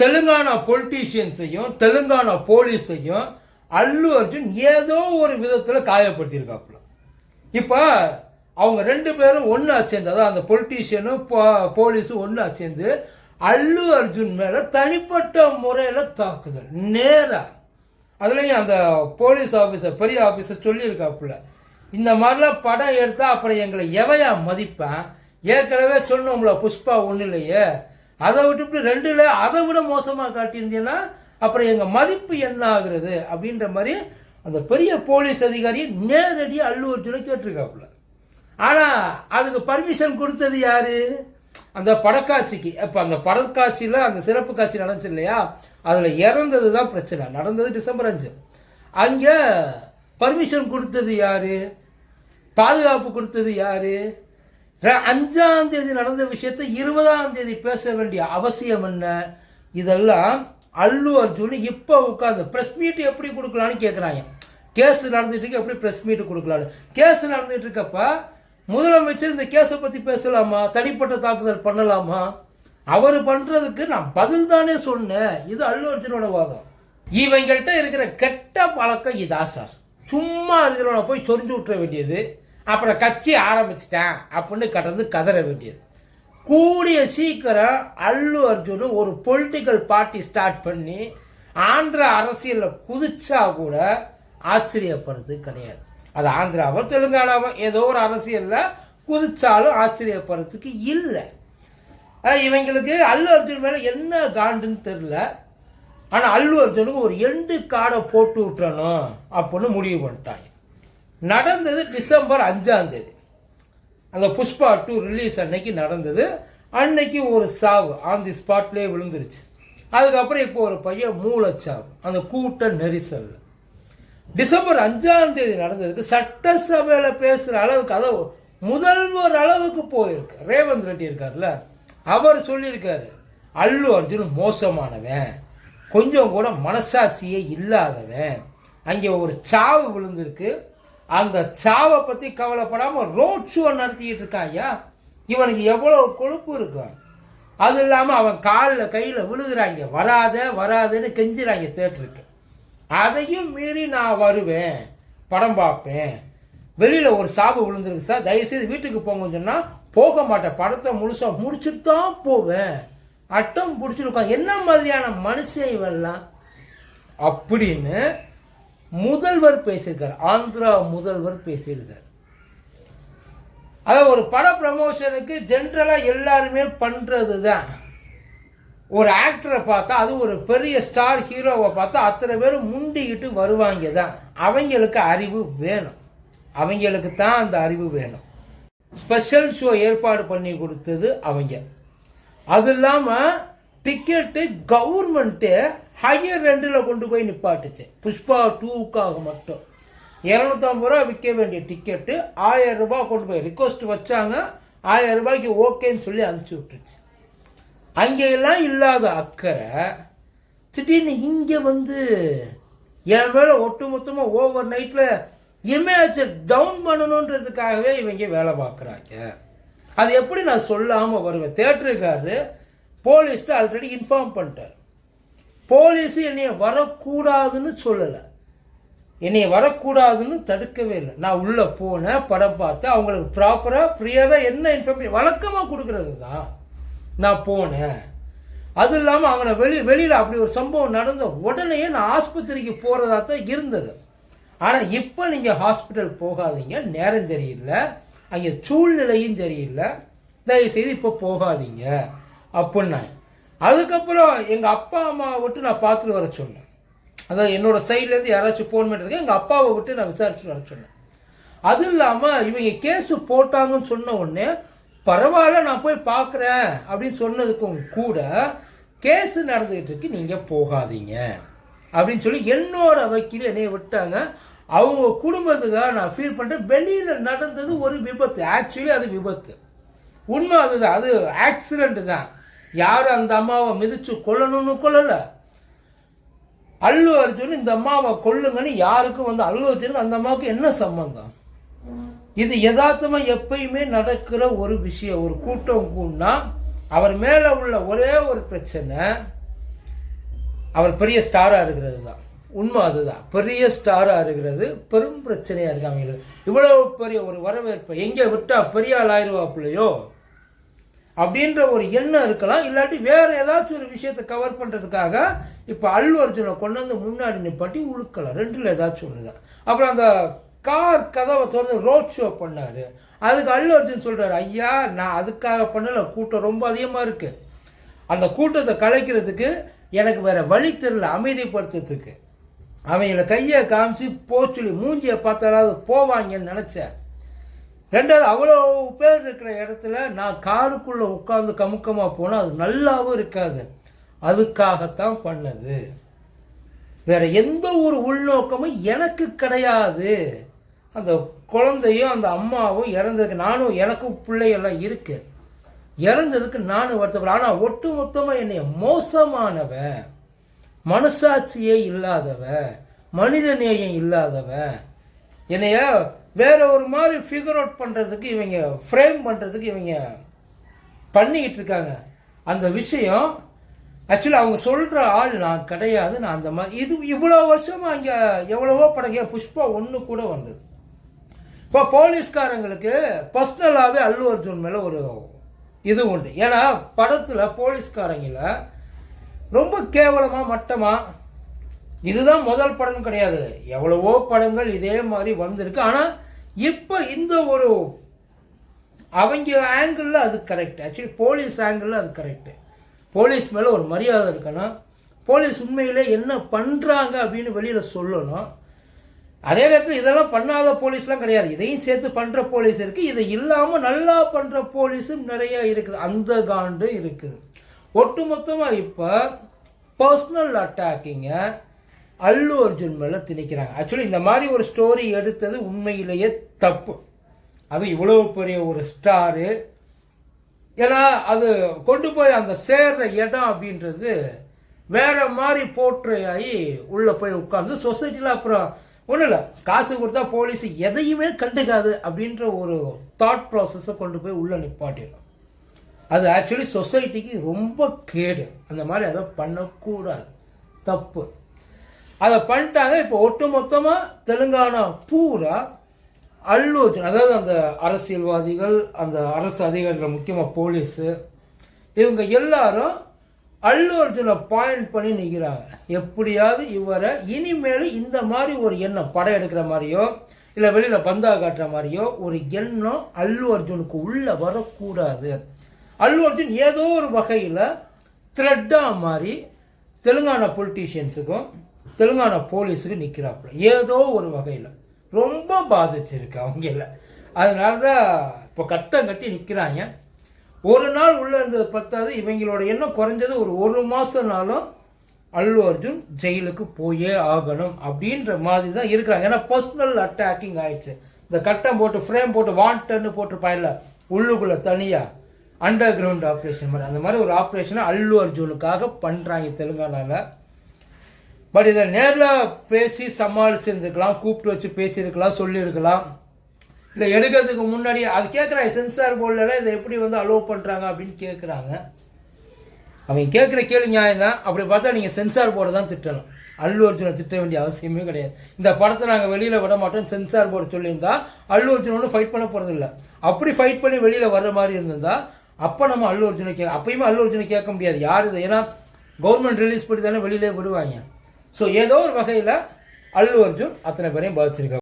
தெலுங்கானா பொலிட்டீஷியன்ஸையும் தெலுங்கானா போலீஸையும் அல்லு அர்ஜுன் ஏதோ ஒரு விதத்தில் காயப்படுத்தியிருக்காப்புல. இப்போ அவங்க ரெண்டு பேரும் ஒன்றா சேர்ந்து அதாவது அந்த பொலிட்டீஷியனும் போலீஸும் ஒன்றா சேர்ந்து அல்லு அர்ஜுன் மேலே தனிப்பட்ட முறையில் தாக்குதல் நேராக அதுலேயும் அந்த போலீஸ் ஆஃபீஸர் பெரிய ஆஃபீஸர் சொல்லியிருக்காப்புல இந்த மாதிரிலாம் படம் எடுத்தால் அப்புறம் எங்களை எவையா மதிப்பேன்? ஏற்கனவே சொன்னோம்ல புஷ்பா ஒன்றும் இல்லையே அதை விட்டுவிட்டு ரெண்டுல அதை விட மோசமாக காட்டியிருந்தீங்கன்னா அப்புறம் எங்கள் மதிப்பு என்ன ஆகுறது அப்படின்ற மாதிரி அந்த பெரிய போலீஸ் அதிகாரி நேரடியாக அல்லு அர்ஜுனை கேட்டிருக்காப்புல. ஆனால் அதுக்கு பர்மிஷன் கொடுத்தது யார்? அந்த படக்காட்சிக்கு. இப்போ அந்த படக்காட்சியில் அந்த சிறப்பு காட்சி நடந்துச்சு இல்லையா? அதில் இறந்தது தான் பிரச்சனை. நடந்தது டிசம்பர் அஞ்சு. அங்கே பர்மிஷன் கொடுத்தது யார்? பாதுகாப்பு கொடுத்தது யார்? அஞ்சாம் தேதி நடந்த விஷயத்தை இருபதாம் தேதி பேச வேண்டிய அவசியம் என்ன? இதெல்லாம் அல்லு அர்ஜுன் இப்போ உட்காந்து ப்ரெஸ் மீட் எப்படி கொடுக்கலான்னு கேட்குறாங்க கேஸ் நடந்துட்டு இருக்க எப்படி ப்ரெஸ் மீட் கொடுக்கலான்னு கேஸ் நடந்துட்டு இருக்கப்ப முதலமைச்சர் இந்த கேஸை பற்றி பேசலாமா? தனிப்பட்ட தாக்குதல் பண்ணலாமா? அவர் பண்ணுறதுக்கு நான் பதில் தானே சொன்னேன். இது அல்லு அர்ஜுனோட வாதம். இவங்கள்ட்ட இருக்கிற கெட்ட பழக்கம் இதா சார். சும்மா இருக்கிறவனை போய் சொரிஞ்சு விட்டுற வேண்டியது. அப்புறம் கட்சி ஆரம்பிச்சிட்டேன் அப்படின்னு கடந்து கதற வேண்டியது. கூடிய சீக்கிரம் அல்லு அர்ஜுன் ஒரு பொலிட்டிக்கல் பார்ட்டி ஸ்டார்ட் பண்ணி ஆந்திரா அரசியலில் குதிச்சா கூட ஆச்சரியப்படுறது கிடையாது. அது ஆந்திராவோ தெலுங்கானாவோ ஏதோ ஒரு அரசியலில் குதிச்சாலும் ஆச்சரியப்படுறதுக்கு இல்லை. இவங்களுக்கு அல்லு அர்ஜுன் மேலே என்ன காண்டுன்னு தெரில ஆனால் அல்லு அர்ஜுனுக்கு ஒரு எண்டு காடை போட்டு விட்டணும் அப்படின்னு முடிவு பண்ணிட்டாங்க. நடந்தது டிசம்பர் அஞ்சாம் தேதி. அந்த புஷ்பா டூ ரிலீஸ் அன்னைக்கு நடந்தது. அன்னைக்கு ஒரு சாவு ஆன் தி ஸ்பாட்லேயே விழுந்துருச்சு. அதுக்கப்புறம் இப்போ ஒரு பையன் மூளைச்சாவு. அந்த கூட்ட நெரிசல். டிசம்பர் அஞ்சாம் தேதி நடந்ததுக்கு சட்டசபையில் பேசுகிற அளவுக்கு அதாவது முதல்வர் அளவுக்கு போயிருக்கு. ரேவந்த் ரெட்டி இருக்கார்ல அவர் சொல்லியிருக்காரு அல்லு அர்ஜுன் மோசமானவன். கொஞ்சம் கூட மனசாட்சியே இல்லாதவன். அங்கே ஒரு சாவு விழுந்திருக்கு. அந்த சாவை பற்றி கவலைப்படாமல் ரோட் ஷோ நடத்திக்கிட்டு இருக்காயா இவனுக்கு எவ்வளோ கொழுப்பு இருக்கும் அது இல்லாமல் அவன் காலில் கையில் விழுகிறாங்க வராத வராதுன்னு கெஞ்சுறாங்க தேட்டருக்கு அதையும் மீறி நான் வருவேன். படம் பார்ப்பேன். வெளியில் ஒரு சாவு விழுந்துருக்கு சார். தயவுசெய்து வீட்டுக்கு போங்கன்னு சொன்னால் போக மாட்டேன். படத்தை முழுசாக முடிச்சுட்டு தான் போவேன். அட்டம் பிடிச்சிருக்கான் என்ன மாதிரியான மனுஷன் இவெல்லாம்? அப்படின்னு முதல்வர் பேசியிருக்கார். ஆந்திரா முதல்வர் பேசியிருக்கார். அதாவது ஒரு பட ப்ரமோஷனுக்கு ஜென்ரலாக எல்லாருமே பண்ணுறது தான் ஒரு ஆக்டரை பார்த்தா அது ஒரு பெரிய ஸ்டார் ஹீரோவை பார்த்தா அத்தனை பேர் முண்டிக்கிட்டு வருவாங்க தான் அவங்களுக்கு அறிவு வேணும். அவங்களுக்கு தான் அந்த அறிவு வேணும். ஸ்பெஷல் ஷோ ஏற்பாடு பண்ணி கொடுத்தது அவங்க. அது இல்லாமல் டிக்கெட்டு கவர்மெண்ட்டு ஹையர் ரெண்டில் கொண்டு போய் நிப்பாட்டுச்சு. புஷ்பா டூவுக்காக மட்டும். இரநூத்தம்பது ரூபா விற்க வேண்டிய டிக்கெட்டு ஆயிரம் ரூபாய் கொண்டு போய் ரிக்வஸ்ட் வச்சாங்க. ஆயிரம் ரூபாய்க்கு ஓகேன்னு சொல்லி அனுப்பிச்சி விட்டுருச்சு. அங்கெல்லாம் இல்லாத அக்கறை திடீர்னு இங்கே வந்து என் மேலே ஒட்டுமொத்தமாக ஓவர் நைட்டில் இமேஜை டவுன் பண்ணணுன்றதுக்காகவே இவங்க வேலை பார்க்குறாங்க. அது எப்படி நான் சொல்லாமல் வருவேன்? தேட்டருக்காரு போலீஸ்ட்டு ஆல்ரெடி இன்ஃபார்ம் பண்ணிட்டார். போலீஸ் என்னைய வரக்கூடாதுன்னு சொல்லலை. என்னை வரக்கூடாதுன்னு தடுக்கவே இல்லை. நான் உள்ளே போனேன் படம் பார்த்தேன் அவங்களுக்கு ப்ராப்பராக ப்ரியராக என்ன இன்ஃபர்மேஷன் வழக்கமாக கொடுக்கறது தான். நான் போனேன். அது இல்லாமல் அவனை வெளி வெளியில் அப்படி ஒரு சம்பவம் நடந்த உடனே நான் ஆஸ்பத்திரிக்கு போகிறதா தான் இருந்தது. ஆனால் இப்போ நீங்கள் ஹாஸ்பிட்டல் போகாதீங்க நேரம் சரியில்லை. அங்கே சூழ்நிலையும் சரியில்லை. தயவுசெய்து இப்போ போகாதீங்க. அப்படின்னாங்க அதுக்கப்புறம் எங்கள் அப்பா அம்மாவை விட்டு நான் பார்த்துட்டு வர சொன்னேன். அதாவது என்னோடய சைட்லேருந்து யாராச்சும் ஃபோன் பண்ணிருக்கேன் எங்கள் அப்பாவை விட்டு நான் விசாரிச்சுட்டு வர சொன்னேன். அது இல்லாமல் இவங்க கேஸு போட்டாங்கன்னு சொன்ன உடனே பரவாயில்ல நான் போய் பார்க்குறேன் அப்படின்னு சொன்னதுக்கும் கூட கேஸு நடந்துக்கிட்டு இருக்கு நீங்கள் போகாதீங்க அப்படின்னு சொல்லி என்னோட வக்கீல் என்னைய விட்டாங்க. அவங்க குடும்பத்துக்காக நான் ஃபீல் பண்ணுறேன் வெளியில் நடந்தது ஒரு விபத்து. ஆக்சுவலி அது விபத்து. உண்மை அதுதான். அது ஆக்சிடெண்ட்டு தான். யாரும் அந்த அம்மாவை மிதித்து கொல்லணும்னு கொல்லலை? அல்லு அர்ஜுன் இந்த அம்மாவை கொல்லுங்கன்னு யாருக்கும் வந்து அல்லு அர்ஜுனுக்கு அந்த அம்மாவுக்கு என்ன சம்பந்தம்? இது யதார்த்தமாக எப்பயுமே நடக்கிற ஒரு விஷயம் ஒரு கூட்டம் கூடனா அவர் மேலே உள்ள ஒரே ஒரு பிரச்சனை அவர் பெரிய ஸ்டாராக இருக்கிறது தான் உண்மை அதுதான். பெரிய ஸ்டாராக இருக்கிறது பெரும் பிரச்சனையாக இருக்காங்க அவங்களுக்கு. இவ்வளோ பெரிய ஒரு வரவேற்பு எங்கே விட்டால் பெரிய ஆள் ஆயிடுவாப்புலையோ அப்படின்ற ஒரு எண்ணம் இருக்கலாம். இல்லாட்டி வேறு ஏதாச்சும் ஒரு விஷயத்தை கவர் பண்ணுறதுக்காக இப்போ அல்லு அர்ஜுனை கொண்டு வந்து முன்னாடி நிப்பாட்டி உழுக்கலாம். ரெண்டில் ஏதாச்சும் ஒன்று தான் அப்புறம் அந்த கார் கதவை திறந்து ரோட் ஷோ பண்ணார். அதுக்கு அல்லு அர்ஜுன் சொல்கிறார் ஐயா நான் அதுக்காக பண்ணலை. கூட்டம் ரொம்ப அதிகமாக இருக்குது அந்த கூட்டத்தை கலைக்கிறதுக்கு எனக்கு வேறு வழி தெரில அமைதிப்படுத்துறதுக்கு. அவங்கள கையை காமிச்சு போச்சுலி மூஞ்சியை பார்த்தாலாவது போவாங்கன்னு நினச்சேன். ரெண்டாவது அவ்வளோ பேர் இருக்கிற இடத்துல நான் காருக்குள்ளே உட்காந்து கமுக்கமாக போனால் அது நல்லாவும் இருக்காது. அதுக்காகத்தான் பண்ணது. வேற எந்த ஒரு உள்நோக்கமும் எனக்கு கிடையாது. அந்த குழந்தையும் அந்த அம்மாவும் இறந்ததுக்கு நானும் எனக்கும் பிள்ளையெல்லாம் இருக்கு. இறந்ததுக்கு நானும் வருத்தப்படுறேன் ஆனால் ஒட்டு மொத்தமாக என்னைய மோசமானவ மனசாட்சியே இல்லாதவ மனித நேயம் இல்லாதவ என்னைய வேற ஒரு மாதிரி ஃபிகர் அவுட் பண்ணுறதுக்கு இவங்க ஃப்ரேம் பண்ணுறதுக்கு இவங்க பண்ணிக்கிட்டு இருக்காங்க. அந்த விஷயம் ஆக்சுவலி அவங்க சொல்கிற ஆள் நான் கிடையாது நான் அந்த மாதிரி இது இவ்வளோ வருஷமாக இங்கே எவ்வளவோ படங்க புஷ்பா ஒன்று கூட வந்தது. இப்போ போலீஸ்காரங்களுக்கு பர்சனலாகவே அல்லு அர்ஜுன் மேலே ஒரு இது உண்டு. ஏன்னா படத்தில் போலீஸ்காரங்கள ரொம்ப கேவலமாக மட்டமாக இதுதான் முதல் படம் கிடையாது. எவ்வளவோ படங்கள் இதே மாதிரி வந்திருக்கு. ஆனால் இப்போ இந்த ஒரு அவங்க ஆங்கிளில் அது கரெக்ட் ஆக்சுவலி போலீஸ் ஆங்கிளில் அது கரெக்டு போலீஸ் மேலே ஒரு மரியாதை இருக்கணும். போலீஸ் உண்மையிலே என்ன பண்ணுறாங்க அப்படின்னு வெளியில் சொல்லணும். அதே நேரத்தில் இதெல்லாம் பண்ணாத போலீஸ்லாம் கிடையாது. இதையும் சேர்த்து பண்ணுற போலீஸ் இருக்குது இதை இல்லாமல் நல்லா பண்ணுற போலீஸும் நிறைய இருக்குது. அந்த காண்டும் இருக்குது. ஒட்டுமொத்தமாக இப்போ பர்சனல் அட்டாக்கிங்க அல்லு அர்ஜுன் மேலே திணிக்கிறாங்க. ஆக்சுவலி இந்த மாதிரி ஒரு ஸ்டோரி எடுத்தது உண்மையிலேயே தப்பு. அது இவ்வளோ பெரிய ஒரு ஸ்டாரு ஏன்னா அது கொண்டு போய் அந்த சேர்ற இடம் அப்படின்றது வேற மாதிரி போர்ட்ரே ஆகி உள்ளே போய் உட்காந்து சொசைட்டியில் அப்புறம் ஒன்றும் இல்லை. காசு கொடுத்தா போலீஸ் எதையுமே கண்டுக்காது அப்படின்ற ஒரு தாட் ப்ராசஸை கொண்டு போய் உள்ளே நிப்பாட்டிடும். அது ஆக்சுவலி சொசைட்டிக்கு ரொம்ப கேடு. அந்த மாதிரி அதை பண்ணக்கூடாது. தப்பு. அதை பண்ணிட்டாங்க. இப்போ ஒட்டு மொத்தமாக தெலுங்கானா பூரா அல்லு அர்ஜுன் அதாவது அந்த அரசியல்வாதிகள் அந்த அரசு அதிகாரிகள் முக்கியமாக போலீஸு இவங்க எல்லாரும் அல்லு அர்ஜுனை பாயிண்ட் பண்ணி நிற்கிறாங்க எப்படியாவது இவரை இனிமேல் இந்த மாதிரி ஒரு எண்ணம் படம் எடுக்கிற மாதிரியோ இல்லை வெளியில் பந்தா காட்டுற மாதிரியோ ஒரு எண்ணம் அல்லு அர்ஜுனுக்கு உள்ளே வரக்கூடாது. அல்லு அர்ஜுன் ஏதோ ஒரு வகையில் த்ரெட்டாக மாதிரி தெலுங்கானா பொலிட்டீஷியன்ஸுக்கும் தெலுங்கானா போலீஸுக்கு நிற்கிறாப்புல ஏதோ ஒரு வகையில். ரொம்ப பாதிச்சிருக்கு அவங்கள அதனால தான் இப்போ கட்டம் கட்டி நிற்கிறாங்க ஒரு நாள் உள்ளே இருந்தது பத்தாது இவங்களோட எண்ணம் குறைஞ்சது ஒரு ஒரு மாதம்னாலும் அல்லு அர்ஜுன் ஜெயிலுக்கு போயே ஆகணும் அப்படின்ற மாதிரி தான் இருக்கிறாங்க. ஏன்னா பர்சனல் அட்டாக்கிங் ஆயிடுச்சு. இந்த கட்டம் போட்டு ஃப்ரேம் போட்டு வாண்டன்னு போட்டிருப்பாயில்ல உள்ளுக்குள்ளே தனியாக அண்டர் கிரவுண்ட் ஆப்ரேஷன் மாதிரி. அந்த மாதிரி ஒரு ஆப்ரேஷனை அல்லு அர்ஜுனுக்காக பண்ணுறாங்க தெலுங்கானாவில் பட் இதை நேரில் பேசி சமாளிச்சிருந்துருக்கலாம் கூப்பிட்டு வச்சு பேசியிருக்கலாம் சொல்லியிருக்கலாம். இல்லை எடுக்கிறதுக்கு முன்னாடி அது கேட்குறாங்க சென்சார் போர்டில் இதை எப்படி வந்து அலோவ் பண்ணுறாங்க அப்படின்னு கேட்குறாங்க. அவங்க கேட்குற கேள்வி நியாயம் தான். அப்படி பார்த்தா நீங்கள் சென்சார் போர்டை தான் திட்டணும். அல்லு அர்ஜுனை திட்ட வேண்டிய அவசியமே கிடையாது. இந்த படத்தை நாங்கள் வெளியில் விட மாட்டோம். சென்சார் போர்டு சொல்லியிருந்தா அல்லு அர்ஜுன் ஒன்றும் ஃபைட் பண்ண போகிறது இல்லை அப்படி ஃபைட் பண்ணி வெளியில் வர்ற மாதிரி இருந்திருந்தா அப்போ நம்ம அல்லு அர்ஜுனை கே அப்பயுமே அல்லு அர்ஜுனை கேட்க முடியாது. யார் இது? ஏன்னா கவர்மெண்ட் ரிலீஸ் பண்ணி தானே வெளியிலே விடுவாங்க. ஸோ ஏதோ ஒரு வகையில் அல்லு அர்ஜுன் அத்தனை பேரையும் பாதிச்சிருக்காங்க.